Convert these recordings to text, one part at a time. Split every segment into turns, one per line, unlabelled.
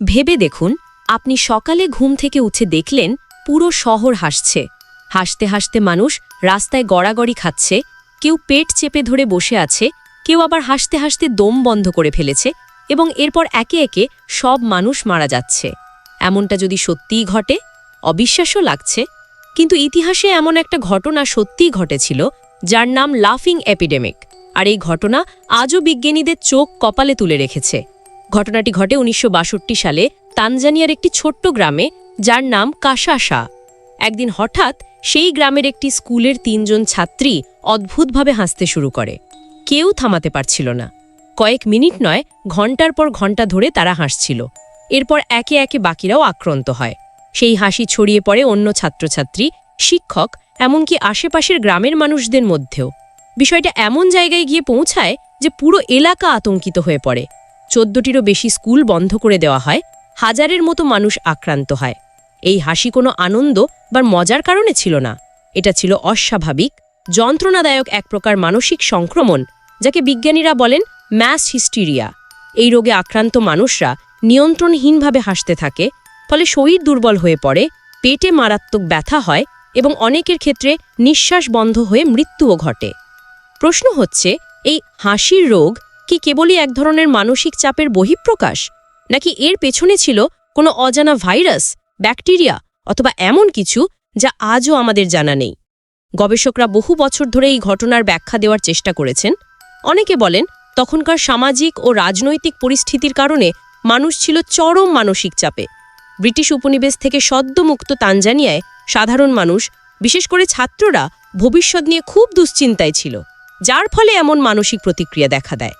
ভেবে দেখুন, আপনি সকালে ঘুম থেকে উঠে দেখলেন পুরো শহর হাসছে। হাসতে হাসতে মানুষ রাস্তায় গড়াগড়ি খাচ্ছে, কেউ পেট চেপে ধরে বসে আছে, কেউ আবার হাসতে হাসতে দম বন্ধ করে ফেলেছে এবং এরপর একে একে সব মানুষ মারা যাচ্ছে। এমনটা যদি সত্যিই ঘটে, অবিশ্বাস্য লাগছে। কিন্তু ইতিহাসে এমন একটা ঘটনা সত্যিই ঘটেছিল, যার নাম লাফিং এপিডেমিক। আর এই ঘটনা আজও বিজ্ঞানীদের চোখ কপালে তুলে রেখেছে। ঘটনাটি ঘটে উনিশশো বাষট্টি সালে তানজানিয়ার একটি ছোট্ট গ্রামে, যার নাম কাশাশা। একদিন হঠাৎ সেই গ্রামের একটি স্কুলের তিনজন ছাত্রী অদ্ভুতভাবে হাসতে শুরু করে। কেউ থামাতে পারছিল না। কয়েক মিনিট নয় ঘণ্টার পর ঘণ্টা ধরে তারা হাসছিল। এরপর একে একে বাকিরাও আক্রান্ত হয়। সেই হাসি ছড়িয়ে পড়ে অন্য ছাত্রছাত্রী, শিক্ষক, এমনকি আশেপাশের গ্রামের মানুষদের মধ্যেও। বিষয়টা এমন জায়গায় গিয়ে পৌঁছায় যে পুরো এলাকা আতঙ্কিত হয়ে পড়ে। চোদ্দটিরও বেশি স্কুল বন্ধ করে দেওয়া হয়, হাজারের মতো মানুষ আক্রান্ত হয়। এই হাসি কোনো আনন্দ বা মজার কারণে ছিল না। এটা ছিল অস্বাভাবিক, যন্ত্রণাদায়ক এক প্রকার মানসিক সংক্রমণ, যাকে বিজ্ঞানীরা বলেন ম্যাস হিস্টিরিয়া। এই রোগে আক্রান্ত মানুষরা নিয়ন্ত্রণহীনভাবে হাসতে থাকে, ফলে শরীর দুর্বল হয়ে পড়ে, পেটে মারাত্মক ব্যথা হয় এবং অনেকের ক্ষেত্রে নিঃশ্বাস বন্ধ হয়ে মৃত্যুও ঘটে। প্রশ্ন হচ্ছে, এই হাসির রোগ কি কেবলই এক ধরনের মানসিক চাপের বহিঃপ্রকাশ? নাকি এর পেছনে ছিল কোনো অজানা ভাইরাস, ব্যাকটেরিয়া, অথবা এমন কিছু যা আজও আমাদের জানা নেই? গবেষকরা বহু বছর ধরে এই ঘটনার ব্যাখ্যা দেওয়ার চেষ্টা করেছেন। অনেকে বলেন, তখনকার সামাজিক ও রাজনৈতিক পরিস্থিতির কারণে মানুষ ছিল চরম মানসিক চাপে। ব্রিটিশ উপনিবেশ থেকে সদ্যমুক্ত তানজানিয়ায় সাধারণ মানুষ, বিশেষ করে ছাত্ররা, ভবিষ্যৎ নিয়ে খুব দুশ্চিন্তায় ছিল, যার ফলে এমন মানসিক প্রতিক্রিয়া দেখা দেয়।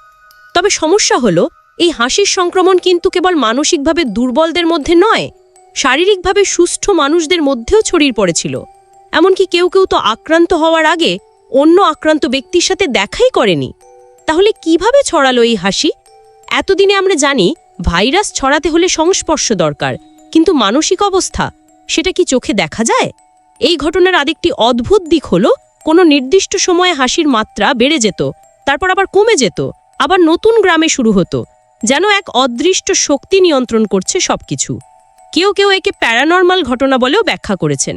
তবে সমস্যা হলো, এই হাসির সংক্রমণ কিন্তু কেবল মানসিকভাবে দুর্বলদের মধ্যে নয়, শারীরিকভাবে সুস্থ মানুষদের মধ্যেও ছড়িয়ে পড়েছিল। এমনকি কেউ কেউ তো আক্রান্ত হওয়ার আগে অন্য আক্রান্ত ব্যক্তির সাথে দেখাই করেনি। তাহলে কীভাবে ছড়ালো এই হাসি? এতদিনে আমরা জানি, ভাইরাস ছড়াতে হলে সংস্পর্শ দরকার, কিন্তু মানসিক অবস্থা, সেটা কি চোখে দেখা যায়? এই ঘটনার আরেকটি অদ্ভুত দিক হলো, কোনো নির্দিষ্ট সময়ে হাসির মাত্রা বেড়ে যেত, তারপর আবার কমে যেত। আবার নতুন গ্রামে শুরু হতো, যেন এক অদৃষ্ট শক্তি নিয়ন্ত্রণ করছে সবকিছু। কেউ কেউ একে প্যারানর্মাল ঘটনা বলেও ব্যাখ্যা করেছেন,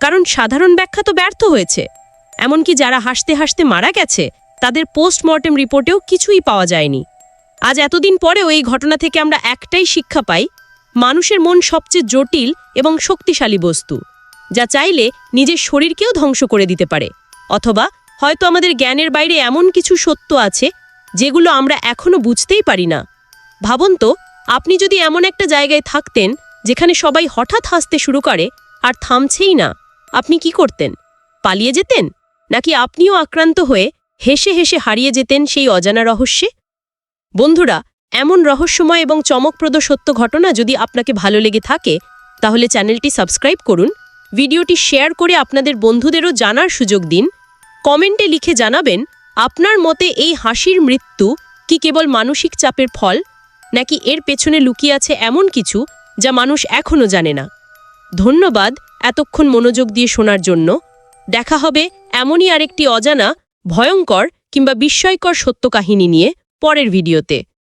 কারণ সাধারণ ব্যাখ্যা তো ব্যর্থ হয়েছে। এমনকি যারা হাসতে হাসতে মারা গেছে, তাদের পোস্টমর্টেম রিপোর্টেও কিছুই পাওয়া যায়নি। আজ এতদিন পরেও এই ঘটনা থেকে আমরা একটাই শিক্ষা পাই, মানুষের মন সবচেয়ে জটিল এবং শক্তিশালী বস্তু, যা চাইলে নিজের শরীরকেও ধ্বংস করে দিতে পারে, অথবা হয়তো আমাদের জ্ঞানের বাইরে এমন কিছু সত্য আছে যেগুলো আমরা এখনও বুঝতেই পারি না। ভাবুন তো, আপনি যদি এমন একটা জায়গায় থাকতেন, যেখানে সবাই হঠাৎ হাসতে শুরু করে আর থামছেই না, আপনি কি করতেন? পালিয়ে যেতেন? নাকি আপনিও আক্রান্ত হয়ে হেসে হেসে হারিয়ে যেতেন সেই অজানা রহস্যে? বন্ধুরা, এমন রহস্যময় এবং চমকপ্রদ সত্য ঘটনা যদি আপনাকে ভালো লেগে থাকে, তাহলে চ্যানেলটি সাবস্ক্রাইব করুন, ভিডিওটি শেয়ার করে আপনাদের বন্ধুদেরও জানার সুযোগ দিন, কমেন্টে লিখে জানাবেন আপনার মতে এই হাসির মৃত্যু কি কেবল মানসিক চাপের ফল, নাকি এর পেছনে লুকিয়ে আছে এমন কিছু যা মানুষ এখনও জানে না? ধন্যবাদ এতক্ষণ মনোযোগ দিয়ে শোনার জন্য। দেখা হবে এমনই আরেকটি অজানা, ভয়ঙ্কর কিংবা বিস্ময়কর সত্য কাহিনী নিয়ে পরের ভিডিওতে।